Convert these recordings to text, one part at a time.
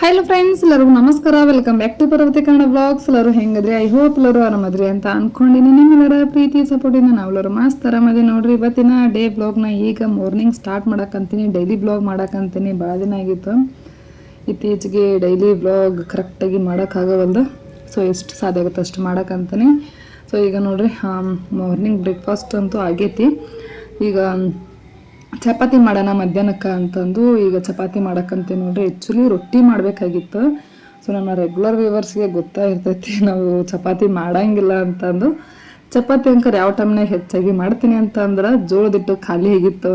Hello friends ಎಲ್ಲರಿಗೂ ನಮಸ್ಕಾರ. Welcome back to Parvati Kannada blogs ಎಲ್ಲರೂ ಹೆಂಗದ್ರಿ? ಐ ಹೋಪ್ ಎಲ್ಲರೂ ಆರಾಮದ್ರಿ ಅಂತ ಅನ್ಕೊಂಡಿನಿ ನಿಮ್ಮೆಲ್ಲರ ಪ್ರೀತಿ ಸಪೋರ್ಟಿಂದ ನಾವೆಲ್ಲರೂ ಮಸ್ತ್ ಆರಾಮದಿ ನೋಡ್ರಿ. ಇವತ್ತಿನ ಡೇ ಬ್ಲಾಗ್ನ ಈಗ ಮಾರ್ನಿಂಗ್ ಸ್ಟಾರ್ಟ್ ಮಾಡಕ್ಕಂತೀನಿ ಡೈಲಿ ಬ್ಲಾಗ್ ಮಾಡಕ್ಕಂತೀನಿ ಭಾಳ ದಿನ ಆಗಿತ್ತು. ಇತ್ತೀಚೆಗೆ ಡೈಲಿ ಬ್ಲಾಗ್ ಕರೆಕ್ಟಾಗಿ ಮಾಡೋಕ್ಕಾಗವಲ್ದು. ಸೊ ಎಷ್ಟು ಸಾಧ್ಯ ಆಗುತ್ತೆ ಅಷ್ಟು ಮಾಡೋಕ್ಕಂತೀನಿ ಸೊ ಈಗ ನೋಡ್ರಿ ಮಾರ್ನಿಂಗ್ ಬ್ರೇಕ್ಫಾಸ್ಟ್ ಅಂತೂ ಆಗೈತಿ. ಈಗ ಚಪಾತಿ ಮಾಡೋಣ ಮಧ್ಯಾಹ್ನಕ್ಕೆ ಅಂತಂದು ಈಗ ಚಪಾತಿ ಮಾಡಕ್ಕಂತೆ ನೋಡ್ರಿ. ಆ್ಯಕ್ಚುಲಿ ರೊಟ್ಟಿ ಮಾಡಬೇಕಾಗಿತ್ತು. ಸೊ ನನ್ನ ರೆಗ್ಯುಲರ್ ವ್ಯೂವರ್ಸ್ಗೆ ಗೊತ್ತಾ ಇರ್ತೈತಿ, ನಾವು ಚಪಾತಿ ಮಾಡಂಗಿಲ್ಲ ಅಂತಂದು. ಚಪಾತಿ ಅಂಕರ್ ಯಾವ ಟೈಮ್ನಾಗ ಹೆಚ್ಚಾಗಿ ಮಾಡ್ತೀನಿ ಅಂತಂದ್ರೆ ಜೋಳದಿಟ್ಟು ಖಾಲಿ ಆಗಿತ್ತು,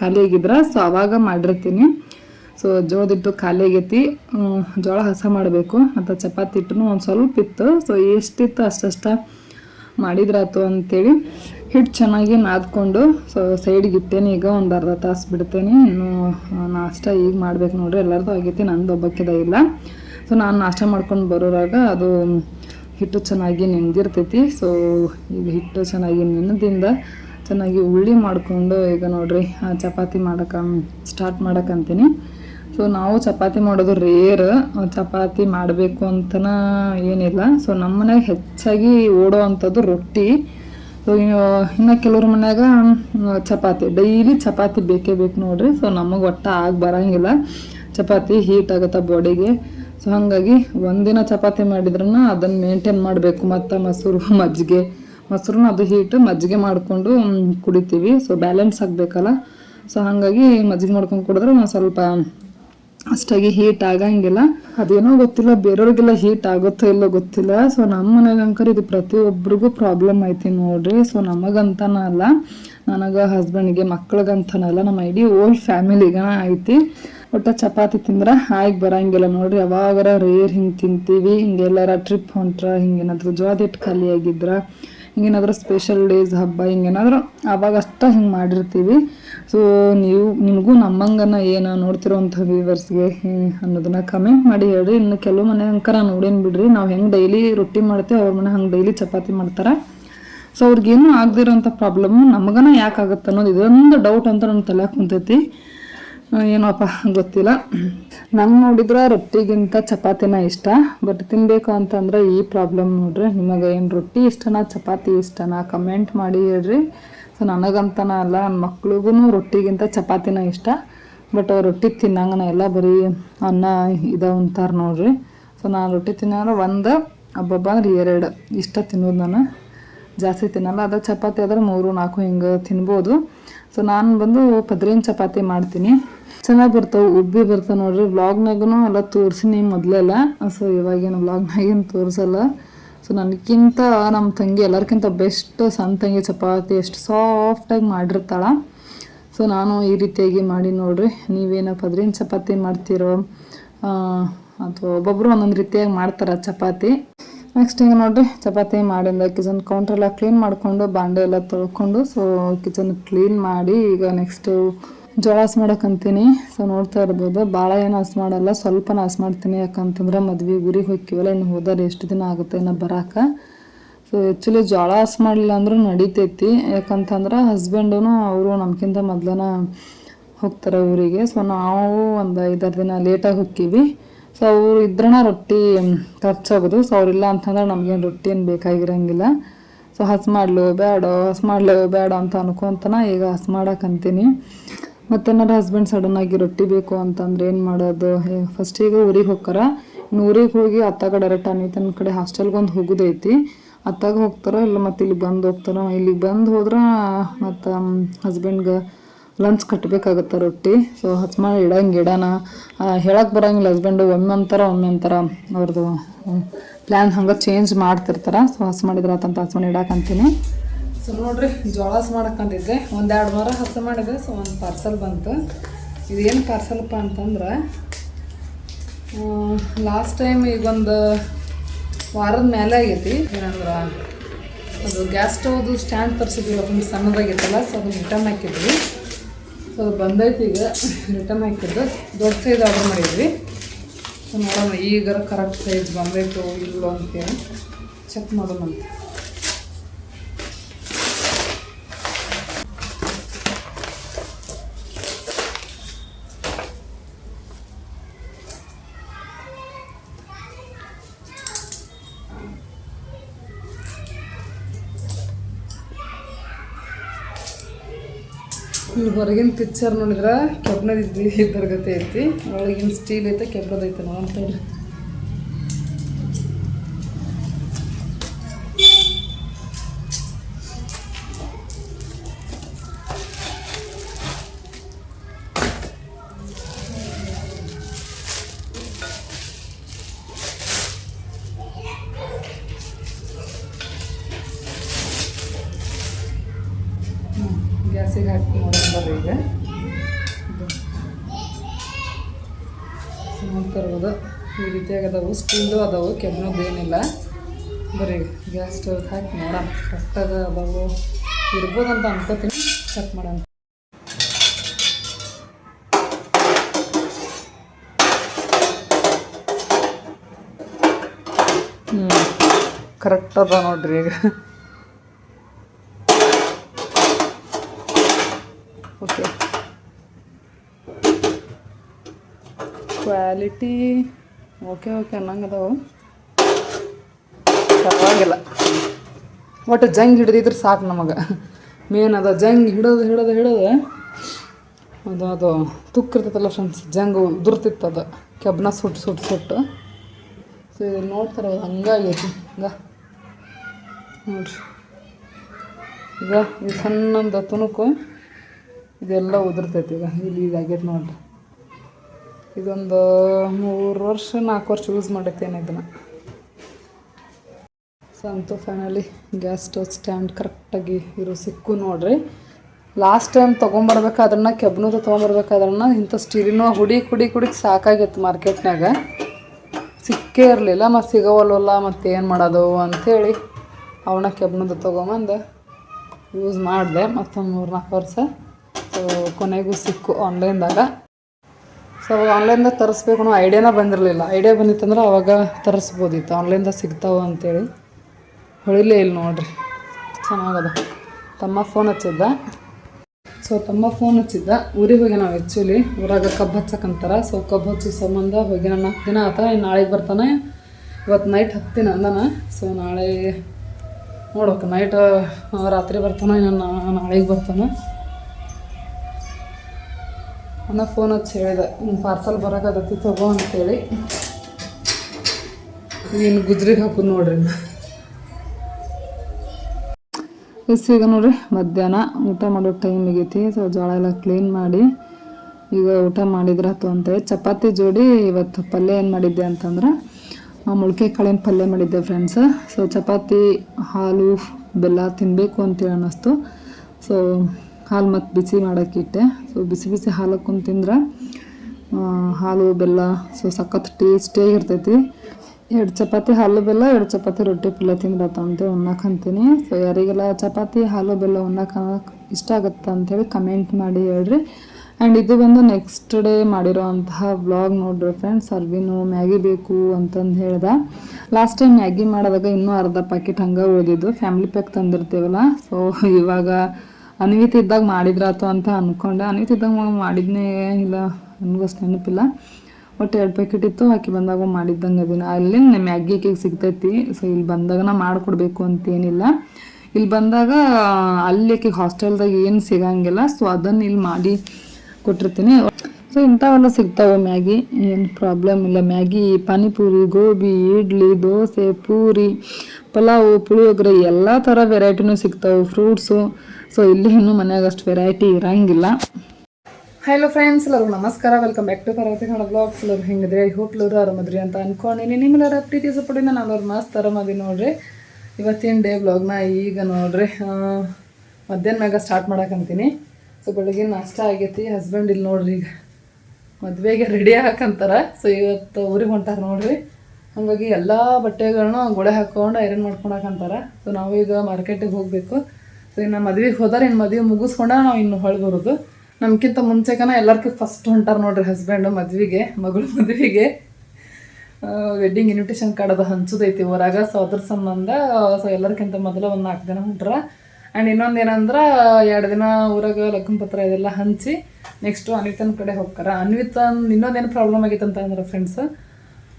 ಖಾಲಿ ಆಗಿದ್ರೆ ಸೊ ಅವಾಗ ಮಾಡಿರ್ತೀನಿ. ಸೊ ಜೋಳದಿಟ್ಟು ಖಾಲಿ ಆಗೈತಿ ಜೋಳ ಹಸ ಮಾಡಬೇಕು, ಮತ್ತು ಚಪಾತಿ ಹಿಟ್ಟು ಒಂದು ಸ್ವಲ್ಪ ಇತ್ತು. ಸೊ ಎಷ್ಟಿತ್ತು ಅಷ್ಟಷ್ಟ ಮಾಡಿದ್ರಾತು ಅಂತೇಳಿ. ಹಿಟ್ಟು ಚೆನ್ನಾಗಿ ನಾದ್ಕೊಂಡು ಸೊ ಸೈಡ್ಗೆ ಇಟ್ಟೇನೆ ಈಗ ಒಂದು ಅರ್ಧ ತಾಸು ಬಿಡ್ತೇನೆ. ಇನ್ನು ನಾಷ್ಟ ಈಗ ಮಾಡ್ಬೇಕು ನೋಡ್ರಿ, ಎಲ್ಲರದು ಆಗೈತಿ, ನಂದು ಒಬ್ಬಕ್ಕಿದ ಇಲ್ಲ. ಸೊ ನಾನು ನಾಷ್ಟ ಮಾಡ್ಕೊಂಡು ಬರೋರಾಗ ಅದು ಹಿಟ್ಟು ಚೆನ್ನಾಗಿ ನೆನೆದಿರ್ತೈತಿ ಸೊ ಈಗ ಹಿಟ್ಟು ಚೆನ್ನಾಗಿ ನೆನೆದಿಂದ ಚೆನ್ನಾಗಿ ಉಳ್ಳಿ ಮಾಡಿಕೊಂಡು, ಈಗ ನೋಡ್ರಿ ಚಪಾತಿ ಮಾಡೋಕೆ ಸ್ಟಾರ್ಟ್ ಮಾಡಕ್ಕಂತೀನಿ ಸೊ ನಾವು ಚಪಾತಿ ಮಾಡೋದು ರೇರ್ ಚಪಾತಿ ಮಾಡಬೇಕು ಅಂತನ ಏನಿಲ್ಲ. ಸೊ ನಮ್ಮ ಹೆಚ್ಚಾಗಿ ಓಡೋ ಅಂಥದ್ದು ರೊಟ್ಟಿ. ಇನ್ನು ಕೆಲವ್ರ ಮನ್ಯಾಗ ಚಪಾತಿ, ಡೈಲಿ ಚಪಾತಿ ಬೇಕೇ ಬೇಕು ನೋಡ್ರಿ. ಸೊ ನಮಗೆ ಒಟ್ಟ ಆಗಿ ಬರಂಗಿಲ್ಲ. ಚಪಾತಿ ಹೀಟ್ ಆಗುತ್ತೆ ಬಾಡಿಗೆ ಸೊ ಹಾಗಾಗಿ ಒಂದಿನ ಚಪಾತಿ ಮಾಡಿದ್ರೂ ಅದನ್ನು ಮೇಂಟೈನ್ ಮಾಡಬೇಕು. ಮತ್ತು ಮೊಸರು, ಮಜ್ಜಿಗೆ. ಮೊಸರನ್ನ ಅದು ಹೀಟ್ ಮಜ್ಜಿಗೆ ಮಾಡಿಕೊಂಡು ಕುಡಿತೀವಿ. So balance ಆಗಬೇಕಲ್ಲ. ಸೊ ಹಾಗಾಗಿ ಮಜ್ಜಿಗೆ ಮಾಡ್ಕೊಂಡು ಕುಡಿದ್ರೆ ಒಂದು ಸ್ವಲ್ಪ ಅಷ್ಟಾಗಿ ಹೀಟ್ ಆಗಂಗಿಲ್ಲ. ಅದೇನೋ ಗೊತ್ತಿಲ್ಲ, ಬೇರೆಯವ್ರಿಗೆಲ್ಲ ಹೀಟ್ ಆಗುತ್ತೋ ಇಲ್ಲೋ ಗೊತ್ತಿಲ್ಲ. ಸೊ ನಮ್ಮ ಮನೆಗೆ ಅಂಕರ್ ಇದು ಪ್ರತಿಯೊಬ್ಬರಿಗೂ ಪ್ರಾಬ್ಲಮ್ ಐತಿ ನೋಡ್ರಿ. ಸೊ ನಮಗಂತನ ಅಲ್ಲ. ನನಗೆ ಹಸ್ಬೆಂಡ್ಗೆ ಮಕ್ಳಿಗಂತನಲ್ಲ ನಮ್ಮ ಇಡೀ ಓಲ್ಡ್ ಫ್ಯಾಮಿಲಿಗ ಐತಿ. ಒಟ್ಟು ಚಪಾತಿ ತಿಂದ್ರೆ ಹಾಗೆ ಬರಂಗಿಲ್ಲ ನೋಡ್ರಿ. ಯಾವಾಗಾರ ರೇರ್ ಹಿಂಗೆ ತಿಂತೀವಿ. ಹಿಂಗೆಲ್ಲಾರ ಟ್ರಿಪ್ ಹೊಂಟ್ರ ಹಿಂಗೇನಾದ್ರು ಜೋಳದ ಹಿಟ್ಟು ಖಾಲಿ ಆಗಿದ್ರ ಹಿಂಗೇನಾದ್ರೂ ಸ್ಪೆಷಲ್ ಡೇಸ್ ಹಬ್ಬ, ಹಿಂಗೇನಾದ್ರೂ ಅವಾಗ ಅಷ್ಟ ಹಿಂಗೆ ಮಾಡಿರ್ತೀವಿ. ಸೊ ನೀವು, ನಿಮಗೂ ನಮ್ಮಂಗನ ಏನು ನೋಡ್ತಿರೋಂಥ ವ್ಯೂವರ್ಸ್ಗೆ ಅನ್ನೋದನ್ನ ಕಮೆಂಟ್ ಮಾಡಿ ಹೇಳ್ರಿ. ಇನ್ನು ಕೆಲವು ಮನೆ ಅಂಕರ ನೋಡೇನು ಬಿಡ್ರಿ. ನಾವು ಹೆಂಗೆ ಡೈಲಿ ರೊಟ್ಟಿ ಮಾಡ್ತೀವಿ, ಅವ್ರ ಮನೆ ಹಂಗೆ ಡೈಲಿ ಚಪಾತಿ ಮಾಡ್ತಾರೆ. ಸೊ ಅವ್ರಿಗೇನು ಆಗದಿರೋಂಥ ಪ್ರಾಬ್ಲಮ್ಮು ನಮಗನ ಯಾಕೆ ಆಗುತ್ತೆ ಅನ್ನೋದು ಇದೊಂದು ಡೌಟ್ ಅಂತ ನನ್ನ ತಲೆ ಕುಂತೈತಿ. ಏನೋಪ್ಪ, ಗೊತ್ತಿಲ್ಲ. ನಂಗೆ ನೋಡಿದ್ರೆ ರೊಟ್ಟಿಗಿಂತ ಚಪಾತಿನ ಇಷ್ಟ. ಬಟ್ ತಿನ್ನಬೇಕು ಅಂತಂದ್ರೆ ಈ ಪ್ರಾಬ್ಲಮ್ ನೋಡ್ರಿ, ನಿಮಗೆ ಏನು ರೊಟ್ಟಿ ಇಷ್ಟನಾ, ಚಪಾತಿ ಇಷ್ಟನಾ ಕಮೆಂಟ್ ಮಾಡಿ ಹೇಳ್ರಿ. ಸೊ ನನಗಂತನ ಅಲ್ಲ ನನ್ನ ಮಕ್ಳಿಗೂ ರೊಟ್ಟಿಗಿಂತ ಚಪಾತಿನ ಇಷ್ಟ. ಬಟ್ ರೊಟ್ಟಿ ತಿನ್ನಂಗನ ಎಲ್ಲ ಬರೀ ಅನ್ನ ಇದು ಅಂತಾರೆ ನೋಡ್ರಿ. ಸೊ ನಾನು ರೊಟ್ಟಿ ತಿನ್ನಂದ್ರೆ ಒಂದು ಹಬ್ಬಬ್ಬ ಅಂದ್ರೆ ಎರಡು ಇಷ್ಟ ತಿನ್ನೋದು ನಾನು. ಜಾಸ್ತಿ ತಿನ್ನಲ್ಲ, ಅದು ಚಪಾತಿ ಆದ್ರೆ ಮೂರು ನಾಲ್ಕು ಹಿಂಗೆ ತಿನ್ಬೋದು. ಸೊ ನಾನು ಬಂದು ಪದ್ರೇನ್ ಚಪಾತಿ ಮಾಡ್ತೀನಿ. ಚೆನ್ನಾಗಿ ಬರ್ತಾವೆ, ಉಬ್ಬಿ ಬರ್ತವೆ ನೋಡ್ರಿ. ವ್ಲಾಗ್ನಾಗೂ ಎಲ್ಲ ತೋರಿಸಿನಿ ಮೊದಲೆಲ್ಲ. ಸೊ ಇವಾಗೇನು ವ್ಲಾಗ್ನಾಗೇನು ತೋರಿಸಲ್ಲ. ಸೊ ನನಗಿಂತ ನಮ್ಮ ತಂಗಿ ಎಲ್ಲರಿಗಿಂತ ಬೆಸ್ಟ್ ಸಣ್ಣ ತಂಗಿ ಚಪಾತಿ ಎಷ್ಟು ಸಾಫ್ಟಾಗಿ ಮಾಡಿರ್ತಾಳೆ. ಸೊ ನಾನು ಈ ರೀತಿಯಾಗಿ ಮಾಡಿ ನೋಡ್ರಿ. ನೀವೇನು ಪದ್ರೇನ್ ಚಪಾತಿ ಮಾಡ್ತೀರೋ ಅಥವಾ ಒಬ್ಬೊಬ್ಬರು ಒಂದೊಂದು ರೀತಿಯಾಗಿ ಮಾಡ್ತಾರೆ ಚಪಾತಿ. ನೆಕ್ಸ್ಟ್ ಈಗ ನೋಡಿರಿ, ಚಪಾತಿ ಮಾಡಿಂದ ಕಿಚನ್ ಕೌಂಟರ್ ಎಲ್ಲ ಕ್ಲೀನ್ ಮಾಡಿಕೊಂಡು ಬಾಂಡೆ ಎಲ್ಲ ತೊಳ್ಕೊಂಡು ಸೊ ಕಿಚನ್ ಕ್ಲೀನ್ ಮಾಡಿ ಈಗ ನೆಕ್ಸ್ಟು ಜೋಳ ಹಸ್ ಮಾಡಕ್ಕಂತೀನಿ ಸೊ ನೋಡ್ತಾ ಇರ್ಬೋದು ಭಾಳ ಏನು ಹಸ್ ಮಾಡಲ್ಲ, ಸ್ವಲ್ಪ ಹಸ್ ಮಾಡ್ತೀನಿ. ಯಾಕಂತಂದ್ರೆ ಮದ್ವೆ ಗುರಿಗೆ ಹೋಗ್ತೀವಲ್ಲ ಇನ್ನು ಹೋದರೆ ಎಷ್ಟು ದಿನ ಆಗುತ್ತೆ ಇನ್ನು ಬರಾಕ. ಸೊ ಆ್ಯಕ್ಚುಲಿ ಜೋಳ ಹಸ್ ಮಾಡಲಿಲ್ಲ ಅಂದರೂ ನಡೀತೈತಿ. ಯಾಕಂತಂದ್ರೆ ಹಸ್ಬೆಂಡು ಅವರು ನಮ್ಗಿಂತ ಮೊದ್ಲನ ಹೋಗ್ತಾರೆ ಊರಿಗೆ. ಸೊ ನಾವು ಒಂದು ಐದಾರು ದಿನ ಲೇಟಾಗಿ ಹೋಗ್ತೀವಿ ಸೊ ಅವ್ರು ಇದ್ರನ ರೊಟ್ಟಿ ಖರ್ಚಾಗೋದು ಸೊ ಅವ್ರಿಲ್ಲ ಅಂತಂದ್ರೆ ನಮ್ಗೇನು ರೊಟ್ಟಿ ಏನು ಬೇಕಾಗಿರಂಗಿಲ್ಲ. ಸೊ ಹಸ್ ಮಾಡಲು ಬೇಡ ಹಸ್ ಮಾಡಲು ಬೇಡ ಅಂತ ಅನ್ಕೊಂತನ ಈಗ ಹಸ್ ಮಾಡಕ್ಕಂತೀನಿ ಮತ್ತೇನಾರ ಹಸ್ಬೆಂಡ್ ಆಗಿ ರೊಟ್ಟಿ ಬೇಕು ಅಂತಂದ್ರೆ ಏನು ಮಾಡೋದು? ಫಸ್ಟ್ ಈಗ ಊರಿಗೆ ಹೋಗ್ತಾರ ಇನ್ನು ಊರಿಗೆ ಹೋಗಿ ಅತ್ತಾಗ ಡೈರೆಕ್ಟ್ ಅನಿತನ ಕಡೆ ಹಾಸ್ಟೆಲ್ಗೆ ಒಂದು ಹೋಗೋದೈತಿ. ಅತ್ತಾಗ ಹೋಗ್ತಾರೋ ಇಲ್ಲ ಮತ್ತೆ ಇಲ್ಲಿ ಬಂದು ಹೋಗ್ತಾರೋ? ಇಲ್ಲಿಗೆ ಬಂದು ಹೋದ್ರೆ ಮತ್ತು ಹಸ್ಬೆಂಡ್ಗೆ ಲಂಚ್ ಕಟ್ಟಬೇಕಾಗತ್ತೆ ರೊಟ್ಟಿ. ಸೊ ಹಚ್ ಮಾಡಿ ಇಡಂಗೆ ಇಡೋಣ. ಹೇಳಕ್ಕೆ ಬರಂಗಿಲ್ಲ ಹಸ್ಬೆಂಡು ಒಮ್ಮೆ ಅಂತಾರ ಒಮ್ಮೆ ಅಂತಾರ ಅವ್ರದ್ದು ಪ್ಲ್ಯಾನ್ ಹಂಗೆ ಚೇಂಜ್ ಮಾಡ್ತಿರ್ತಾರೆ. ಸೊ ಹಸ್ ಮಾಡಿದ್ರೆ ಆತಂತ ಹಸ್ ಮಾಡಿ ಇಡಕ್ಕಂತೀನಿ ಸೊ ನೋಡ್ರಿ, ಜೋಳ ಹಸ್ ಮಾಡಕ್ಕಂತಿದ್ದೆ ಒಂದೆರಡು ವಾರ ಹಸ ಮಾಡಿದೆ. ಸೊ ಒಂದು ಪಾರ್ಸಲ್ ಬಂತು. ಇದೇನು ಪಾರ್ಸಲ್ಪ್ಪ ಅಂತಂದ್ರೆ ಲಾಸ್ಟ್ ಟೈಮ್ ಈಗ ಒಂದು ವಾರದ ಮೇಲೆ ಆಗೈತಿ. ಏನಂದ್ರೆ, ಅದು ಗ್ಯಾಸ್ ಸ್ಟವ್ದು ಸ್ಟ್ಯಾಂಡ್ ತರಿಸಿದ್ವಿ. ಒಂದು ಸಣ್ಣದಾಗಿತ್ತಲ್ಲ. ಸೊ ಅದನ್ನ ರಿಟರ್ನ್ ಹಾಕಿದ್ವಿ. ಸೊ ಬಂದೈತಿ ಈಗ ರಿಟರ್ನ್ ಹಾಕಿದ್ದು. ದೊಡ್ಡ ಸೈಜ್ ಆರ್ಡರ್ ಮಾಡಿದ್ವಿ. ಸೊ ನೋಡೋಣ ಈಗ ಕರೆಕ್ಟ್ ಸೈಜ್ ಬಂದೈತೋ ಇಲ್ಲೋ ಅಂತೇಳಿ ಚೆಕ್ ಮಾಡೋಣಂತೆ. ಹೊರಗಿನ ಪಿಕ್ಚರ್ ನೋಡಿದ್ರೆ ಕೆಬ್ಬಣದ ಇದ್ದರ್ಗತೆ ಐತಿ. ಒಳಗಿನ ಸ್ಟೀಲ್ ಐತೆ ಕೆಂಪದ ಐತೆ ರೀತಿಯಾಗಿ ಅದಾವು ಸ್ಟೀಲ್ದು ಅದಾವು ಕೆಮ್ಮದೇನಿಲ್ಲ ಬರೀ ಗ್ಯಾಸ್ ಸ್ಟವ್ ಹಾಕಿ ನೋಡೋಣ ಕರೆಕ್ಟಾಗ ಅದಾವು, ಇರ್ಬೋದಂತ ಅನ್ಕೋತೀನಿ ಚೆಕ್ ಮಾಡೋಣ. ಹ್ಞೂ ಕರೆಕ್ಟ್ ಅದ ನೋಡ್ರಿ ಈಗ. ಓಕೆ. ಕ್ವಾಲಿಟಿ ಓಕೆ ಓಕೆ ಅನ್ನಂಗೆ ಅದಾವು ಪರವಾಗಿಲ್ಲ. ಒಟ್ಟು ಜಂಗ್ ಹಿಡಿದಿದ್ರೆ ಸಾಕು ನಮಗೆ. ಮೇನ್ ಅದ ಜಂಗ್ ಹಿಡೋದು ಹಿಡೋದು ಹಿಡೋದು ಅದು ಅದು ತುಕ್ಕಿರ್ತೈತಲ್ಲ ಫ್ರೆಂಡ್ಸ್ ಜಂಗ್ ಉದುರ್ತಿತ್ತು ಅದು. ಕೆಬ್ಬನ ಸುಟ್ಟು ಸುಟ್ಟು ಸುಟ್ಟು ಸೊ ಇದು ನೋಡ್ತಾರೆ ಹಂಗಾಗೈತಿ ಹಂಗ ನೋಡ್ರಿ. ಈಗ ಈ ಸಣ್ಣಂದು ತುಣುಕು ಇದೆಲ್ಲ ಉದುರ್ತೈತಿ ಈಗ ಇಲ್ಲಿ ಆಗೈತೆ ನೋಡ್ರಿ. ಇದೊಂದು ಮೂರು ವರ್ಷ, ನಾಲ್ಕು ವರ್ಷ ಯೂಸ್ ಮಾಡೈತೇನೆ ಇದನ್ನು. So finally gas stove stand ಕರೆಕ್ಟಾಗಿ ಇರೋ ಸಿಕ್ಕು ನೋಡ್ರಿ. ಲಾಸ್ಟ್ ಟೈಮ್ ತೊಗೊಂಬರ್ಬೇಕಾದ್ರನ್ನ ಕೆಬ್ಬನೂ ತೊಗೊಂಬರ್ಬೇಕಾದ್ರನ್ನ ಇಂಥ ಸ್ಟೀಲಿನ ಹುಡಿ ಕುಡಿ ಕುಡಿ ಸಾಕಾಗಿತ್ತು ಮಾರ್ಕೆಟ್ನಾಗ ಸಿಕ್ಕೇ ಇರಲಿಲ್ಲ, ಮತ್ತು ಸಿಗವಲ್ವಲ್ಲ, ಮತ್ತು ಏನು ಮಾಡೋದು ಅಂಥೇಳಿ ಅವನ್ನ ಕೆಬ್ಬನದು ತೊಗೊಂಬಂದು ಯೂಸ್ ಮಾಡಿದೆ ಮತ್ತೊಂದು ಮೂರು ನಾಲ್ಕು ವರ್ಷ. ಸೊ ಕೊನೆಗೂ ಸಿಕ್ಕು ಆನ್ಲೈನ್ದಾಗ ಸೊ ಅವಾಗ ಆನ್ಲೈನ್ದಾಗ ತರಿಸ್ಬೇಕು ಅನ್ನೋ ಐಡಿಯಾನ ಬಂದಿರಲಿಲ್ಲ. ಐಡಿಯಾ ಬಂದಿತ್ತಂದ್ರೆ ಅವಾಗ ತರಿಸ್ಬೋದಿತ್ತು. ಆನ್ಲೈನ್ದಾಗ ಸಿಗ್ತಾವೆ ಅಂತೇಳಿ. ಹೊಳಿಲೇ ಇಲ್ಲ ನೋಡ್ರಿ. ಚೆನ್ನಾಗದ. ತಮ್ಮ ಫೋನ್ ಹಚ್ಚಿದ್ದ? ಸೊ ತಮ್ಮ ಫೋನ್ ಹಚ್ಚಿದ್ದ. ಊರಿಗೆ ಹೋಗಿ ನಾವು ಆ್ಯಕ್ಚುಲಿ ಊರಾಗ ಕಬ್ಬು ಹಚ್ಚಕ್ಕಂತಾರ ಸೊ ಕಬ್ಬು ಹಚ್ಚೋ ಸಂಬಂಧ ಹೋಗಿ ನಾನು ನಾಲ್ಕು ದಿನ ಆತ ಇನ್ನು ನಾಳೆಗೆ ಬರ್ತಾನೆ. ಇವತ್ತು ನೈಟ್ ಹತ್ತಿನ ಅಂದನ. ಸೊ ನಾಳೆ ನೋಡ್ಬೇಕು. ನೈಟ್ ರಾತ್ರಿ ಬರ್ತಾನೆ, ಇನ್ನು ನಾಳೆಗೆ ಬರ್ತಾನೆ. ಅಣ್ಣ ಫೋನ್ ಹಚ್ಚಿ ಹೇಳಿದೆ ನಿಮ್ಮ ಪಾರ್ಸಲ್ ಬರೋಕತ್ತೈತಿ ತಗೋ ಅಂತೇಳಿ. ಏನು ಗುಜ್ರಿಗೆ ಹಾಕು ನೋಡ್ರಿ ಎಸ್, ಈಗ ನೋಡ್ರಿ, ಮಧ್ಯಾಹ್ನ ಊಟ ಮಾಡೋ ಟೈಮ್ ಆಗೈತಿ. ಸೊ ಜೋಳ ಎಲ್ಲ ಕ್ಲೀನ್ ಮಾಡಿ, ಈಗ ಊಟ ಮಾಡಿದ್ರೆ ಆತು ಅಂತೇಳಿ. ಚಪಾತಿ ಜೋಡಿ ಇವತ್ತು ಪಲ್ಯ ಏನು ಮಾಡಿದ್ದೆ ಅಂತಂದ್ರೆ ಮೊಳಕೆ ಕಾಳಿನ ಪಲ್ಯ ಮಾಡಿದ್ದೆ ಫ್ರೆಂಡ್ಸ್ ಸೊ ಚಪಾತಿ, ಹಾಲು, ಬೆಲ್ಲ ತಿನ್ನಬೇಕು ಅಂತೇಳಿ ಅನ್ನಿಸ್ತು. ಸೊ ಹಾಲು ಮತ್ತು ಬಿಸಿ ಮಾಡೋಕ್ಕಿಟ್ಟೆ ಸೊ ಬಿಸಿ ಬಿಸಿ ಹಾಲು ಹಾಕ್ಕೊಂಡು ತಿಂದ್ರೆ ಹಾಲು, ಬೆಲ್ಲ ಸೊ ಸಖತ್ ಟೇಸ್ಟಿಯಾಗಿ ಇರ್ತೈತಿ. ಎರಡು ಚಪಾತಿ ಹಾಲು, ಬೆಲ್ಲ, ಎರಡು ಚಪಾತಿ ರೊಟ್ಟಿ ಪಲ್ಯ ತಿಂದ್ರತ್ತ ಅಂತೇಳಿ ಉಣ್ಣಕ್ಕೆ ಅಂತೀನಿ. ಸೊ ಯಾರಿಗೆಲ್ಲ ಚಪಾತಿ, ಹಾಲು, ಬೆಲ್ಲ ಉಣ್ಣಾಕ ಇಷ್ಟ ಆಗುತ್ತೆ ಅಂತೇಳಿ ಕಮೆಂಟ್ ಮಾಡಿ ಹೇಳ್ರಿ. ಆ್ಯಂಡ್ ಇದು ಬಂದು ನೆಕ್ಸ್ಟ್ ಡೇ ಮಾಡಿರೋ ಅಂತಹ ವ್ಲಾಗ್ ನೋಡ್ರಿ ಫ್ರೆಂಡ್ಸ್ ಅರ್ವಿನು ಮ್ಯಾಗಿ ಬೇಕು ಅಂತಂದು ಹೇಳ್ದ. ಲಾಸ್ಟ್ ಟೈಮ್ ಮ್ಯಾಗಿ ಮಾಡಿದಾಗ ಇನ್ನೂ ಅರ್ಧ ಪ್ಯಾಕೆಟ್ ಹಂಗೆ ಉಳಿದಿದ್ದು. Family pack ತಂದಿರ್ತೀವಲ್ಲ? ಸೊ ಇವಾಗ ಅನ್ವಿತ್ ಇದ್ದಾಗ ಮಾಡಿದ್ರಾತು ಅಂತ ಅನ್ಕೊಂಡೆ. ಅನ್ವಿತ ಇದ್ದಾಗ ಮಾಡಿದ್ನೇ ಇಲ್ಲ ನನಗಷ್ಟು ನೆನಪಿಲ್ಲ. ಒಟ್ಟು ಎರಡು ಪ್ಯಾಕೆಟ್ ಇತ್ತು ಹಾಕಿ ಬಂದಾಗ ಮಾಡಿದ್ದಂಗೆ ಅದನ್ನ ಅಲ್ಲಿ ಮ್ಯಾಗಿ ಕೇಕ್ ಸಿಗ್ತೈತಿ. ಸೊ ಇಲ್ಲಿ ಬಂದಾಗ ನಾ ಮಾಡಿಕೊಡ್ಬೇಕು ಅಂತೇನಿಲ್ಲ. ಇಲ್ಲಿ ಬಂದಾಗ ಅಲ್ಲಿ ಆಕೆಗೆ ಹಾಸ್ಟೆಲ್ದಾಗ ಏನು ಸಿಗಂಗಿಲ್ಲ. ಸೊ ಅದನ್ನು ಇಲ್ಲಿ ಮಾಡಿ ಕೊಟ್ಟಿರ್ತೀನಿ. ಸೊ ಇಂಥವೆಲ್ಲ ಸಿಗ್ತಾವೆ ಮ್ಯಾಗಿ, ಏನು ಪ್ರಾಬ್ಲಮ್ ಇಲ್ಲ. ಮ್ಯಾಗಿ, ಪಾನಿಪುರಿ, ಗೋಬಿ, ಇಡ್ಲಿ, ದೋಸೆ, ಪೂರಿ, ಪಲಾವು, ಪುಳಿಯೋಗರೆ, ಎಲ್ಲ ಥರ ವೆರೈಟಿನೂ ಸಿಗ್ತಾವೆ ಫ್ರೂಟ್ಸು ಸೊ ಇಲ್ಲಿ ಇನ್ನೂ ಮನ್ಯಾಗ ಅಷ್ಟು ವೆರೈಟಿ ಇರಂಗಿಲ್ಲ. ಹಲೋ ಫ್ರೆಂಡ್ಸ್ ಎಲ್ಲರೂ ನಮಸ್ಕಾರ. Welcome back to Parvati Kannada blogs ಎಲ್ಲರೂ ಹೆಂಗಿದ್ರೆ? ಎಲ್ಲರೂ ಆರಾಮದ್ರಿ ಅಂತ ಅನ್ಕೊಂಡಿನಿ. ನಿಮ್ಮೆಲ್ಲರ ಪ್ರೀತಿ ಸಪೋರ್ಟಿಂದ ನಾನು ಅವ್ರು ಮಸ್ತ್ ಆರಾಮದಿ ನೋಡ್ರಿ. ಇವತ್ತಿನ ಡೇ ಬ್ಲಾಗ್ನ ಈಗ ನೋಡ್ರಿ. ಮಧ್ಯಾಹ್ನ ಮ್ಯಾಗ ಸ್ಟಾರ್ಟ್ ಮಾಡಕ್ಕಂತೀನಿ ಸೊ ಬೆಳಗ್ಗೆ ನಾಷ್ಟ ಆಗೈತಿ. ಹಸ್ಬೆಂಡ್ ಇಲ್ಲಿ ನೋಡ್ರಿ ಈಗ. ಮದುವೆಗೆ ರೆಡಿ ಹಾಕಂತಾರ ಸೊ ಇವತ್ತು ಊರಿಗೆ ಹೊಂಟಾರ ನೋಡ್ರಿ. ಹಾಗಾಗಿ ಎಲ್ಲ ಬಟ್ಟೆಗಳನ್ನ ಗೋಡೆ ಹಾಕೊಂಡು ಐರನ್ ಮಾಡ್ಕೊಂಡು ಹಾಕಂತಾರ ಸೊ ನಾವು ಈಗ ಮಾರ್ಕೆಟಿಗೆ ಹೋಗಬೇಕು. ಸೊ ಇನ್ನು ಮದ್ವೆಗೆ ಹೋದಾರ ಇನ್ನು ಮದುವೆ ಮುಗಿಸ್ಕೊಂಡ ನಾವು ಇನ್ನು ಹೊಳ್ ಬರೋದು. ನಮ್ಗಿಂತ ಮುಂಚೆಕನ ಎಲ್ಲರಿಗೂ ಫಸ್ಟ್ ಹೊಂಟಾರ ನೋಡ್ರಿ ಹಸ್ಬೆಂಡು ಮದುವೆಗೆ, ಮಗಳು ಮದುವೆಗೆ. ವೆಡ್ಡಿಂಗ್ ಇನ್ವಿಟೇಷನ್ ಕಾರ್ಡ್ ಅದು ಹಂಚೋದೈತಿ ಊರಾಗ ಸೊ ಅದ್ರ ಸಂಬಂಧ ಸೊ ಎಲ್ಲರಿಗಿಂತ ಮೊದಲು ಒಂದು ನಾಲ್ಕು ಜನ ಹೊಂಟ್ರ. ಆ್ಯಂಡ್ ಇನ್ನೊಂದು ಏನಂದ್ರೆ, ಎರಡು ದಿನ ಊರಾಗ ಲಗ್ನ ಪತ್ರ ಇದೆಲ್ಲ ಹಂಚಿ ನೆಕ್ಸ್ಟು ಅನ್ವಿತನ ಕಡೆ ಹೋಗ್ತಾರೆ. ಅನ್ವಿತನ್ ಇನ್ನೊಂದೇನು ಪ್ರಾಬ್ಲಮ್ ಆಗೈತೆ ಅಂತ ಅಂದ್ರೆ ಫ್ರೆಂಡ್ಸ್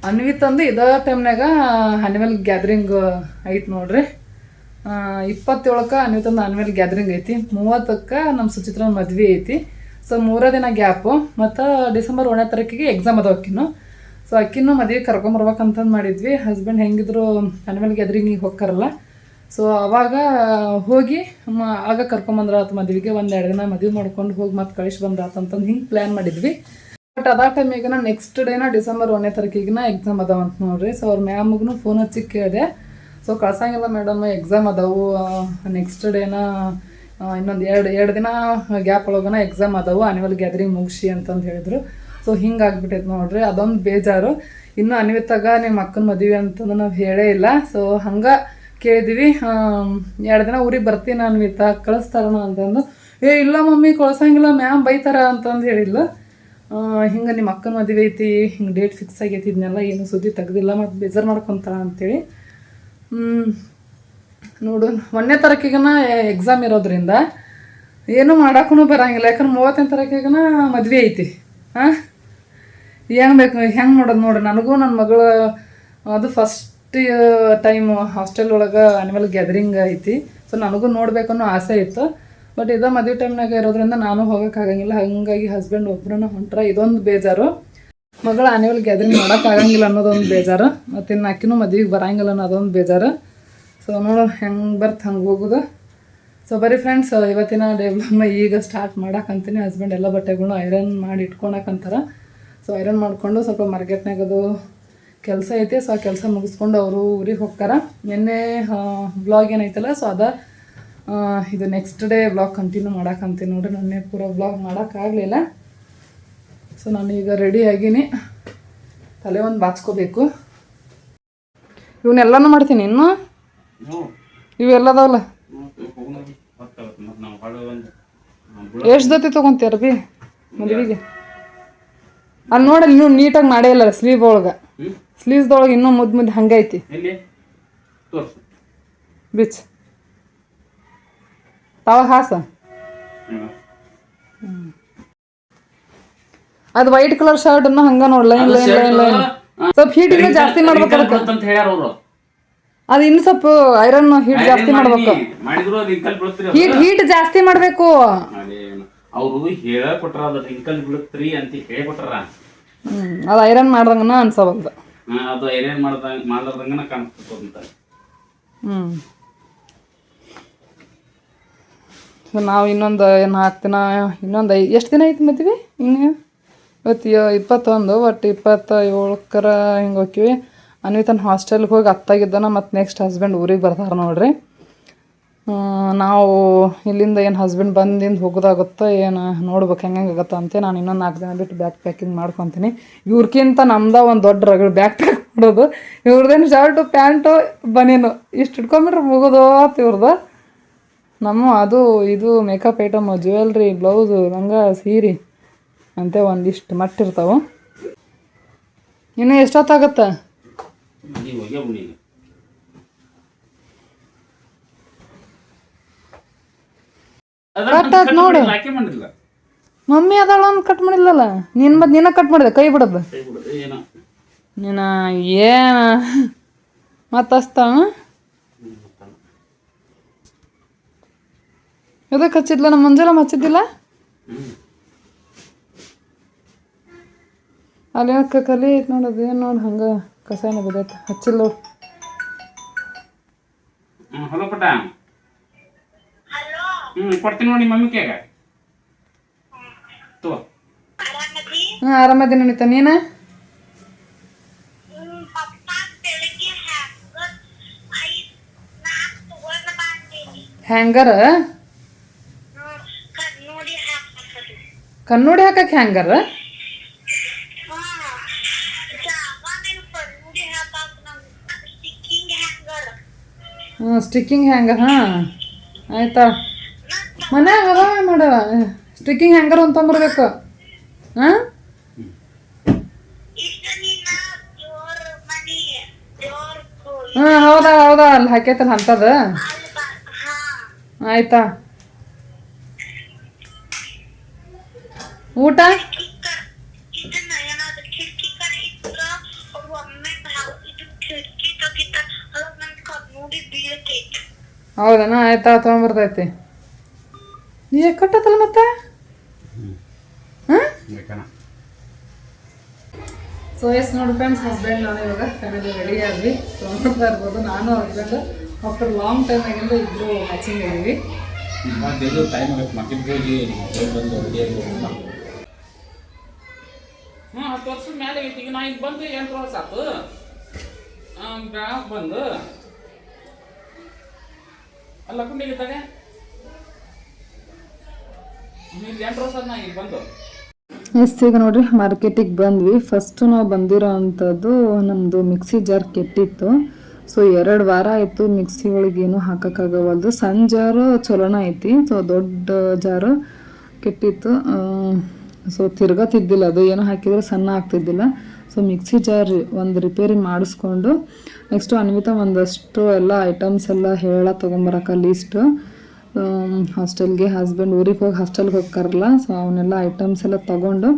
ಅನ್ವಿತ್ ಅಂದು ಇದೇ ಟೈಮ್ನಾಗ ಹನಿವೆಲ್ ಗ್ಯಾದ್ರಿಂಗ್ ಐತೆ ನೋಡ್ರಿ. ಇಪ್ಪತ್ತೇಳಕ್ಕೆ ಅನ್ವಿತಂದು ಆನ್ಮೇಲೆ ಗ್ಯಾದರಿಂಗ್ ಐತಿ. ಮೂವತ್ತಕ್ಕೆ ನಮ್ಮ ಸುಚಿತ್ರನ ಮದುವೆ ಐತಿ. ಸೊ ಮೂರೇ ದಿನ ಗ್ಯಾಪು ಮತ್ತು ಡಿಸೆಂಬರ್ ಒಂದನೇ ತಾರೀಕಿಗೆ ಎಕ್ಸಾಮ್ ಅದಾವ ಅಕ್ಕಿನು ಸೊ ಅಕ್ಕಿನೂ ಮದುವೆ ಕರ್ಕೊಂಬರ್ಬೇಕಂತಂದು ಮಾಡಿದ್ವಿ. ಹಸ್ಬೆಂಡ್ ಹೆಂಗಿದ್ರು ಆನ್ಮೇಲೆ ಗ್ಯಾದ್ರಿಂಗಿಗೆ ಹೋಗ್ತಾರಲ್ಲ ಸೊ ಅವಾಗ, ಹೋಗಿ ಮ ಆಗ ಕರ್ಕೊಂಬಂದ್ರ ಆತು ಮದುವೆಗೆ ಒಂದೆರಡು ದಿನ ಮದುವೆ ಮಾಡ್ಕೊಂಡು ಹೋಗಿ ಮತ್ತೆ ಕಳಿಸಿ ಬಂದ್ರ ಅಂತಂದು ಹಿಂಗೆ ಪ್ಲ್ಯಾನ್ ಮಾಡಿದ್ವಿ. ಬಟ್ ಅದ ಟೈಮಿಗೆ ನೆಕ್ಸ್ಟ್ ಡೇನ ಡಿಸೆಂಬರ್ ಒಂದನೇ ತಾರೀಕಿಗಿನ ಎಕ್ಸಾಮ್ ಅದಾವ ಅಂತ ನೋಡ್ರಿ. ಸೊ ಅವ್ರ ಮ್ಯಾಮ್ಗೂ ಫೋನ್ ಹಚ್ಚಿ ಕೇಳಿದೆ. ಸೊ ಕಳ್ಸಂಗಿಲ್ಲ ಮೇಡಮ್ ಎಕ್ಸಾಮ್ ಅದಾವು ನೆಕ್ಸ್ಟ್ ಡೇನ ಇನ್ನೊಂದು ಎರಡು ಎರಡು ದಿನ ಗ್ಯಾಪ್ ಒಳಗನ ಎಕ್ಸಾಮ್ ಅದಾವು ಆನ್ಯುವಲ್ ಗ್ಯಾದರಿಂಗ್ ಮುಗಿಸಿ ಅಂತಂದು ಹೇಳಿದ್ರು. ಸೊ ಹಿಂಗೆ ಆಗಿಬಿಟ್ಟೈತೆ ನೋಡ್ರಿ. ಅದೊಂದು ಬೇಜಾರು. ಇನ್ನು ಅನ್ವಿತಾಗ ನಿಮ್ಮ ಅಕ್ಕನ ಮದುವೆ ಅಂತಂದು ನಾವು ಹೇಳೇ ಇಲ್ಲ. ಸೊ ಹಂಗೆ ಕೇಳಿದ್ವಿ. ಎರಡು ದಿನ ಊರಿಗೆ ಬರ್ತೀನಿ ಅನ್ವಿತ ಕಳಿಸ್ತಾರಣ ಅಂತಂದು. ಏ, ಇಲ್ಲ ಮಮ್ಮಿ, ಕಳ್ಸಂಗಿಲ್ಲ ಮ್ಯಾಮ್ ಬೈತಾರ ಅಂತಂದು ಹೇಳಿಲ್ಲ ಹಿಂಗೆ ನಿಮ್ಮ ಅಕ್ಕನ ಮದುವೆ ಐತಿ, ಹಿಂಗೆ ಡೇಟ್ ಫಿಕ್ಸ್ ಆಗೈತಿ ಇದನ್ನೆಲ್ಲ ಏನು ಸುದ್ದಿ ತೆಗ್ದಿಲ್ಲ, ಮತ್ತು ಬೇಜಾರು ಮಾಡ್ಕೊತಾಳ ಅಂತೇಳಿ. ನೋಡು, ಒಂದನೇ ತಾರೀಕಿಗನ ಎಕ್ಸಾಮ್ ಇರೋದ್ರಿಂದ ಏನು ಮಾಡೋಕ್ಕೂ ಬರಂಗಿಲ್ಲ. ಯಾಕಂದ್ರೆ ಮೂವತ್ತನೇ ತಾರೀಕಿಗನ ಮದುವೆ ಐತಿ. ಹಾಂ ಹೆಂಗೆ ಬೇಕು, ಹೆಂಗೆ ನೋಡೋದು ನೋಡು. ನನಗೂ ನನ್ನ ಮಗಳು, ಅದು ಫಸ್ಟ್ ಟೈಮ್ ಹಾಸ್ಟೆಲ್ ಒಳಗೆ ಆನಿಮಲ್ ಗ್ಯಾದರಿಂಗ್ ಐತಿ. ಸೊ ನನಗೂ ನೋಡಬೇಕು ಅನ್ನೋ ಆಸೆ ಇತ್ತು. ಬಟ್ ಇದ ಮದುವೆ ಟೈಮ್ನಾಗ ಇರೋದ್ರಿಂದ ನಾನು ಹೋಗೋಕ್ಕಾಗಂಗಿಲ್ಲ ಹಾಗಾಗಿ ಹಸ್ಬೆಂಡ್ ಒಬ್ಬರನ್ನ ಹೊಂಟ್ರ ಇದೊಂದು ಬೇಜಾರು. ಮಗಳ ಆನ್ಯುವಲ್ ಗ್ಯಾದರಿಂಗ್ ಮಾಡೋಕ್ಕಾಗಂಗಿಲ್ಲ ಅನ್ನೋದೊಂದು ಬೇಜಾರು. ಮತ್ತು ಇನ್ನು ಅಕ್ಕಿನೂ ಮದ್ವೆಗೆ ಬರಂಗಿಲ್ಲ ಅನ್ನೋದೊಂದು ಬೇಜಾರು. ಸೊ ನೋಡು ಹೆಂಗೆ ಬರ್ತ ಹಂಗೆ ಹೋಗೋದು. ಸೊ ಬರೀ ಫ್ರೆಂಡ್ಸ್ ಇವತ್ತಿನ ಡೆವಲಪ್ನ ಈಗ ಸ್ಟಾರ್ಟ್ ಮಾಡೋಕ್ಕಂತೀನಿ ಹಸ್ಬೆಂಡ್ ಎಲ್ಲ ಬಟ್ಟೆಗಳನ್ನ ಐರನ್ ಮಾಡಿ ಇಟ್ಕೊಳಕ್ಕಂತಾರೆ ಸೊ ಐರನ್ ಮಾಡಿಕೊಂಡು ಸ್ವಲ್ಪ ಮಾರ್ಕೆಟ್ನಾಗ ಅದು ಕೆಲಸ ಐತೆ ಸೊ ಆ ಕೆಲಸ ಮುಗಿಸ್ಕೊಂಡು ಅವರು ಊರಿಗೆ ಹೋಗ್ತಾರ. ನಿನ್ನೆ ಬ್ಲಾಗ್ ಏನೈತಲ್ಲ ಸೊ ಅದ ಇದು ನೆಕ್ಸ್ಟ್ ಡೇ ಬ್ಲಾಗ್ ಕಂಟಿನ್ಯೂ ಮಾಡಕ್ಕಂತೀನಿ ನೋಡ್ರಿ. ನನ್ನೇ ಪೂರ ಬ್ಲಾಗ್ ಮಾಡೋಕ್ಕಾಗಲಿಲ್ಲ ಸೊ ನಾನು ಈಗ ರೆಡಿ ಆಗೀನಿ. ತಲೆ ಒಂದು ಬಾಚ್ಕೋಬೇಕು. ಇವನ್ನೆಲ್ಲನೂ ಮಾಡ್ತೀನಿ ಇನ್ನು? ಇವೆಲ್ಲದವಲ್ಲ? ಎಷ್ಟು ಜೊತೆ ತೊಗೊಂತೀರ ಬಿ ಮದುವೆಗೆ? ಅಲ್ಲಿ ನೋಡಲ್ಲಿ ನೀವು ನೀಟಾಗಿ ಮಾಡೇ ಇಲ್ಲ ಸ್ಲೀವ್ ಒಳಗೆ. ಸ್ಲೀವ್ಸ್ದೊಳಗೆ ಇನ್ನೂ ಮುದ್ದು ಮುದ್ದು ಹಂಗೈತಿ. ಎಲ್ಲಿ? ತೋರ್ಸು. ಬಿಚ್ ತಾವ ಹಾಸ. ಅದು ವೈಟ್ ಕಲರ್ ಶರ್ಟ್ ಅನ್ನು ಹಂಗ ನೋಡ್ ಲೈನ್ ಲೈನ್ ಲೈನ್ ಲೈನ್. ಸ್ವಲ್ಪ ಹೀಟ್ ಇನ್ನೂ ಜಾಸ್ತಿ ಮಾಡ್ಬೇಕು ಅಂತ ಹೇಳ್ಯಾರ ಅವರು. ಅದು ಇನ್ನು ಸ್ವಲ್ಪ ಐರನ್ ಹೀಟ್ ಜಾಸ್ತಿ ಮಾಡ್ಬೇಕು. ಮಾಡಿದ್ರು ಅದು ಇಂಕಲ್ ಬೀಳುತ್ರಿ ಹೀಟ್ ಹೀಟ್ ಜಾಸ್ತಿ ಮಾಡ್ಬೇಕು. ಅವರು ಹೇಳ ಕೊಟ್ರ ಅದು ಇಂಕಲ್ ಬೀಳುತ್ರಿ ಅಂತ ಹೇಳಿ ಕೊಟ್ರ. ಅದು ಐರನ್ ಮಾಡ್ದಂಗನ ಅನ್ಸವಲ್ದು. ಅದು ಏನೇನು ಮಾಡ್ಲಾರ್ದಂಗನ ಸೊ ನಾವು ಇನ್ನೊಂದು ನಾಲ್ಕು ದಿನ, ಇನ್ನೊಂದು ಐ, ಎಷ್ಟು ದಿನ ಐತಿ ಮದ್ವೆ ಇನ್ನು? ಇವತ್ತು ಇಪ್ಪತ್ತೊಂದು ಒಟ್ಟು ಇಪ್ಪತ್ತ ಏಳಕ್ಕರ ಹಿಂಗೆ ಹೋಗ್ತೀವಿ ಅನ್ವಿತನ ಹಾಸ್ಟೆಲ್ಗೆ ಹೋಗಿ ಅತ್ತಾಗಿದ್ದಾನ ಮತ್ತು ನೆಕ್ಸ್ಟ್ ಹಸ್ಬೆಂಡ್ ಊರಿಗೆ ಬರ್ತಾರೆ ನೋಡ್ರಿ. ನಾವು ಇಲ್ಲಿಂದ ಏನು ಹಸ್ಬೆಂಡ್ ಬಂದಿಂದ ಹೋಗೋದಾಗುತ್ತೋ ಏನು ನೋಡ್ಬೇಕು ಹೆಂಗೆ ಆಗುತ್ತೋ ಅಂತ ನಾನು ಇನ್ನೊಂದು ನಾಲ್ಕು ದಿನ ಬಿಟ್ಟು ಬ್ಯಾಕ್ ಪ್ಯಾಕಿಂಗ್ ಮಾಡ್ಕೊತೀನಿ. ಇವ್ರಕ್ಕಿಂತ ನಮ್ದ ಒಂದು ದೊಡ್ಡ ರಗಡ್ ಬ್ಯಾಗ್ ಪ್ಯಾಕ್ ಮಾಡೋದು. ಇವ್ರದ್ದೇನು ಶರ್ಟು ಪ್ಯಾಂಟು ಬನೀನು, ಇಷ್ಟು ಇಟ್ಕೊಂಬಿಟ್ರೆ ಮುಗೋದು ಆತು ಇವ್ರದ್ದು ನಮ್ಮ ಅದು, ಇದು ಮೇಕಪ್ ಐಟಮ್ ಜ್ಯುವೆಲ್ರಿ ಬ್ಲೌಸು ಲಂಗ, ಸೀರೆ ಅಂತೆ ಒಂದಿಷ್ಟು ಮಟ್ಟಿರ್ತಾವೆ. ಇನ್ನೂ ಎಷ್ಟೊತ್ತಾಗತ್ತೆ ನೀವು ಹೋಗ್ಯ ನೀನು ಕಟ್ ನೋಡು. ಮಮ್ಮಿ ಅದಾಳ ಒಂದು ಕಟ್ ಮಾಡಿಲ್ಲಲ್ಲ? ನಿನ್ ಮತ್ತೆ ನಿನ್ನ ಕಟ್ ಮಾಡಿದೆ ಕೈ ಬಿಡೋದು. ಕೈ ಏನ ಏನೋ? ನೀನು ಏನು? ಮತ್ತೆ ಹಚ್ತಾಳ ಇದಕ್ಕೆ ಹಚ್ಚಿದ್ಲ? ನಮ್ಮ ಮುಂಜಾನೆ ಹಚ್ಚಿದ್ದಿಲ್ಲ? ಅಲ್ಲಿ ಯಾಕ ಕಲಿ ಐತೆ ನೋಡೋದು ಏನು ನೋಡಿ ಹಂಗೆ ಕಸಾಯನ ಬಿದ್ದೈತೆ. ಹಚ್ಚಿಲ್ಲ. ಹಲೋ ಹ್ಮ್ ಕೊಡ್ತೀನಿ ನೋಡಿ ಮಮ್ಮಿ ಕೇಗ ತೋ ಹಾಂ ಆರಾಮದೀನಿ ಅನಿತಾ ನೀನು? ಹ್ಯಾಂಗರ್? ಕನ್ನಡಿ ಹಾಕಕ್ಕೆ ಹ್ಯಾಂಗರ್? ಹ್ಞೂ ಸ್ಟಿಕ್ಕಿಂಗ್ ಹ್ಯಾಂಗರ್ ಹಾಂ. ಆಯ್ತಾ? ಮನ್ಯಾಗ ಅದಾವ ಮಾಡವ ಸ್ಟಿಕ್ಕಿಂಗ್ ಹ್ಯಾಂಗರ್ ಅಂತ ಬರ್ಬೇಕು ಹಾಂ ಹಾಂ ಹೌದಾ ಹೌದಾ, ಅಲ್ಲಿ ಹಾಕೈತಲ್ಲ ಅಂತದ? ಆಯ್ತಾ? ಊಟ? ಹೌದಣ್ಣ ಆಯ್ತಾ, ತೊಗೊಂಬರ್ತೈತಿ. ನೀ ಕಟ್ಟತ್ತಲ್ಲ ಮತ್ತೆ? ಸೊ ಎಸ್ ನೋಡಿ ಫ್ರೆಂಡ್ಸ್ ಹಸ್ಬೆಂಡ್ ನಾನು ಇವಾಗ ಫ್ಯಾಮಿಲಿ ರೆಡಿ ಆದ್ವಿ. ಸೊ ನೋಡ್ತಾ ಇರ್ಬೋದು ನಾನು ಹಸ್ಬೆಂಡ್ ಆಫ್ಟರ್ ಲಾಂಗ್ ಟೈಮ್ ಆಗಿಂದ ಇಬ್ಬರು ಮ್ಯಾಚಿಂಗ್ ಆಗಿವಿ ಮತ್ತೆ ಟೈಮ್ ಆಗೈತೆ ಮಕ್ಳಿಗೆ ಹೋಗಿ ಹೋಗಿ ಬಂದು ರೆಡಿಯಾಗಿ ಹೋಗ್ತಾ ಹ್ಞೂ ಹತ್ತು ವರ್ಷದ ಮೇಲೆ ಐತಿ ಈಗ ನಾ ಈಗ ಬಂದು ಎಂಟು ವರ್ಷ ಆತು. ಬೆಳಗ್ಗೆ ಬಂದು. ಅಲ್ಲ ಕುಂಡಿಗಿದ್ದಾಗ ಇಲ್ಲಿ ನಾ ಈಗ ಎಸ್ ಈಗ ನೋಡ್ರಿ, ಮಾರ್ಕೆಟಿಗೆ ಬಂದ್ವಿ. ಫಸ್ಟ್ ನಾವು ಬಂದಿರೋ ಅಂಥದ್ದು ನಮ್ಮದು ಮಿಕ್ಸಿ ಜಾರ್ ಕೆಟ್ಟಿತ್ತು. ಸೊ ಎರಡು ವಾರ ಆಯಿತು ಮಿಕ್ಸಿ ಒಳಗೆ ಏನು ಹಾಕೋಕ್ಕಾಗವಲ್ದು. ಸಣ್ಣ ಜಾರು ಚಲೋನ ಐತಿ. ಸೊ ದೊಡ್ಡ ಜಾರು ಕೆಟ್ಟಿತ್ತು. ಸೊ ತಿರ್ಗತಿದ್ದಿಲ್ಲ. ಅದು ಏನು ಹಾಕಿದ್ರೆ ಸಣ್ಣ ಆಗ್ತಿದ್ದಿಲ್ಲ. ಸೊ ಮಿಕ್ಸಿ ಜಾರ್ ಒಂದು ರಿಪೇರಿ ಮಾಡಿಸ್ಕೊಂಡು ನೆಕ್ಸ್ಟು ಅನ್ವಿತ ಒಂದಷ್ಟು ಎಲ್ಲ ಐಟಮ್ಸ್ ಎಲ್ಲ ಹೇಳ ತೊಗೊಂಬರಕ್ಕ ಲೀಸ್ಟು ಹಾಸ್ಟೆಲ್ಗೆ ಹಸ್ಬೆಂಡ್ ಊರಿಗೆ ಹೋಗಿ ಹಾಸ್ಟೆಲ್ಗೆ ಹೋಗ್ತಾರಲ್ಲ ಸೊ ಅವನ್ನೆಲ್ಲ ಐಟಮ್ಸ್ ಎಲ್ಲ ತೊಗೊಂಡು,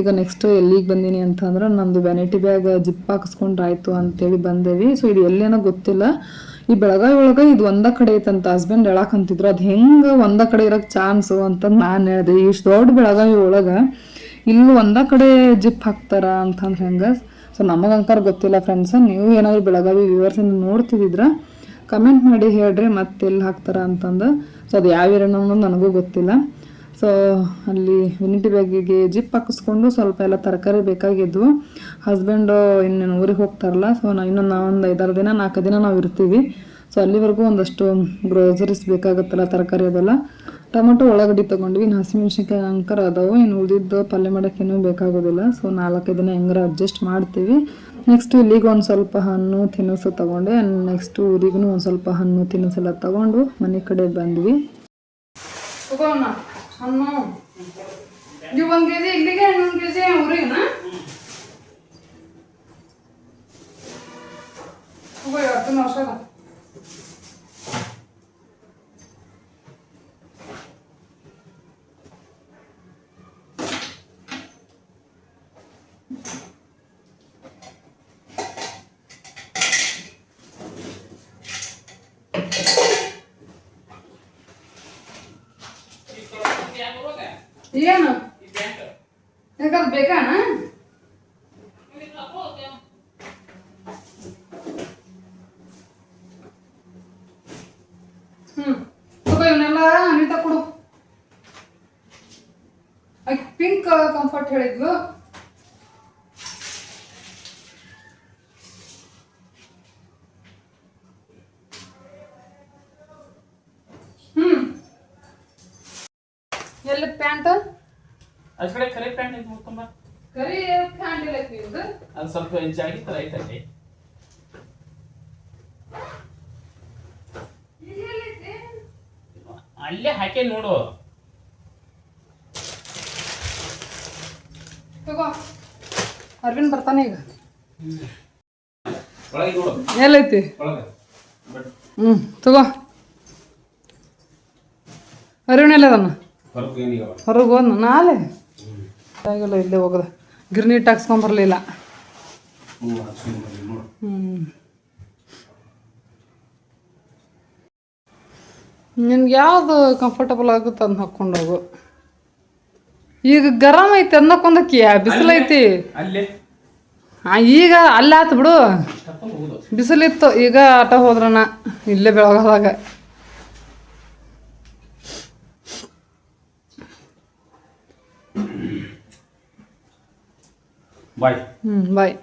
ಈಗ ನೆಕ್ಸ್ಟ್ ಎಲ್ಲಿಗೆ ಬಂದೀನಿ ಅಂತಂದ್ರೆ ನಂದು ವ್ಯಾನಿಟಿ ಬ್ಯಾಗ್ ಜಿಪ್ ಹಾಕಿಸ್ಕೊಂಡ್ರಾಯ್ತು ಅಂತೇಳಿ ಬಂದೇವಿ. ಸೊ ಇದು ಎಲ್ಲೇನೋ ಗೊತ್ತಿಲ್ಲ. ಈ ಬೆಳಗಾವಿ ಒಳಗೆ ಇದು ಒಂದ ಕಡೆ ಐತಂತ ಹಸ್ಬೆಂಡ್ ಹೇಳಕಂತಿದ್ರು ಅದು ಹೆಂಗೆ ಒಂದ ಕಡೆ ಇರೋಕ್ಕೆ ಚಾನ್ಸು ಅಂತ ನಾನು ಹೇಳಿದೆ. ಇಷ್ಟು ದೊಡ್ಡ ಬೆಳಗಾವಿ ಒಳಗೆ ಇಲ್ಲಿ ಒಂದ ಕಡೆ ಜಿಪ್ ಹಾಕ್ತಾರ ಅಂತಂದ್ರೆ ಹೆಂಗೆ? ಸೊ ನಮಗಂಕಾರ ಗೊತ್ತಿಲ್ಲ ಫ್ರೆಂಡ್ಸ್ ನೀವು ಏನಾದ್ರು ಬೆಳಗಾವಿ ವ್ಯೂವರ್ಸಿಂದ ನೋಡ್ತಿದ್ರ ಕಮೆಂಟ್ ಮಾಡಿ ಹೇಳ್ರಿ ಮತ್ತೆ ಎಲ್ಲಿ ಹಾಕ್ತಾರ ಅಂತಂದು. ಸೊ ಅದು ಯಾವ ಏರಿಯಾನ ಅನ್ನೋದು ನನಗೂ ಗೊತ್ತಿಲ್ಲ. ಸೊ ಅಲ್ಲಿ ಯುನಿಟಿ ಬ್ಯಾಗಿಗೆ ಜಿಪ್ ಹಾಕಿಸ್ಕೊಂಡು ಸ್ವಲ್ಪ ಎಲ್ಲ ತರಕಾರಿ ಬೇಕಾಗಿದ್ವು. ಹಸ್ಬೆಂಡು ಇನ್ನೇನು ಊರಿಗೆ ಹೋಗ್ತಾರಲ್ಲ ಸೊ ನಾ ಇನ್ನೊಂದು ಒಂದು ಐದಾರು ದಿನ, ನಾಲ್ಕು ದಿನ ನಾವು ಇರ್ತೀವಿ ಸೊ ಅಲ್ಲಿವರೆಗೂ ಒಂದಷ್ಟು ಗ್ರೋಸರೀಸ್ ಬೇಕಾಗುತ್ತಲ್ಲ, ತರಕಾರಿ ಅದೆಲ್ಲ. ಟೊಮೊಟೊ ಉಳ್ಳಾಗಡ್ಡಿ ತೊಗೊಂಡ್ವಿ ಇನ್ನು ಹಸಿಮೆಣ್ಸಿನ್ಕಾಯಿ ಅಂಕರ ಅದಾವೆ, ಇನ್ನು ಉಳಿದಿದ್ದು ಪಲ್ಯ ಮಾಡೋಕ್ಕೇನೂ ಬೇಕಾಗೋದಿಲ್ಲ. ಸೊ ನಾಲ್ಕೈದು ದಿನ ಹೆಂಗಾರ ಅಡ್ಜಸ್ಟ್ ಮಾಡ್ತೀವಿ. ನೆಕ್ಸ್ಟ್ ಇಲ್ಲಿಗೆ ಒಂದು ಸ್ವಲ್ಪ ಹಣ್ಣು ತಿನಿಸು ತೊಗೊಂಡೆ. ನೆಕ್ಸ್ಟ್ ಊರಿಗೂ ಒಂದು ಸ್ವಲ್ಪ ಹಣ್ಣು ತಿನಿಸೆಲ್ಲ ತೊಗೊಂಡು ಮನೆ ಕಡೆ ಬಂದ್ವಿ. ಹಣ್ಣು. ನಿಮಿಷ ಊರಿಗೆನಾ. ತಗೋ ಎರಡು ವರ್ಷ ಅದ ಏನು? ಯಾಕಂದ್ರೆ ಬೇಕಾಣ ಹ್ಮ್. ತಗೋ ಇವನ್ನೆಲ್ಲ ಅನಿತಾ ಕೊಡು ಪಿಂಕ್ ಕಂಫರ್ಟ್ ಹೇಳಿದ್ಲು. ಎಲ್ಲಿ ಪ್ಯಾಂಟ್ ಅದ್ ಕಡೆ ಕರೆ ಪ್ಯಾಂಟ್ ಐತಿ ನೋಡ್ಕೊಂಬ ಕರಿ ಪ್ಯಾಂಟ್ ಇಲ್ಲ ಇದು ಅದು ಸ್ವಲ್ಪ ಜಾಗಿ ಥರ ಅಲ್ಲಿ ಅಲ್ಲೇ ಹಾಕಿ ನೋಡು. ತಗೋ. ಅರವಿಂದ್ ಬರ್ತಾನೆ ಈಗ. ಒಳಗೆ ನೋಡು. ಎಲ್ಲೈತಿ? ಒಳಗೆ. ಹ್ಞೂ ತಗೋ. ಅರವಿಂದ್ ಎಲ್ಲದನ್ನ ಹೊರಗೆ ಹೋದ್ನ ನಾಳೆ? ಆಗಿಲ್ಲ ಇಲ್ಲೇ ಹೋಗದ. ಗಿರ್ನಿ ಟಾಕ್ಸ್ಕೊಂಬರ್ಲಿಲ್ಲ ಹ್ಞೂ ನಿನ್ಗೆ ಯಾವುದು ಕಂಫರ್ಟಬಲ್ ಆಗುತ್ತೆ ಅದನ್ನ ಹಾಕ್ಕೊಂಡು ಹೋಗು. ಈಗ ಗರಮ್ ಐತಿ ಅನ್ನಕ್ಕೊಂದಕ್ಕಿ ಬಿಸಿಲೈತಿ ಈಗ ಅಲ್ಲೇ ಆತು ಬಿಡು. ಬಿಸಿಲಿತ್ತು ಈಗ ಆಟ ಹೋದ್ರಣ ಇಲ್ಲೇ ಬೆಳಗಾದಾಗ. 嗯，by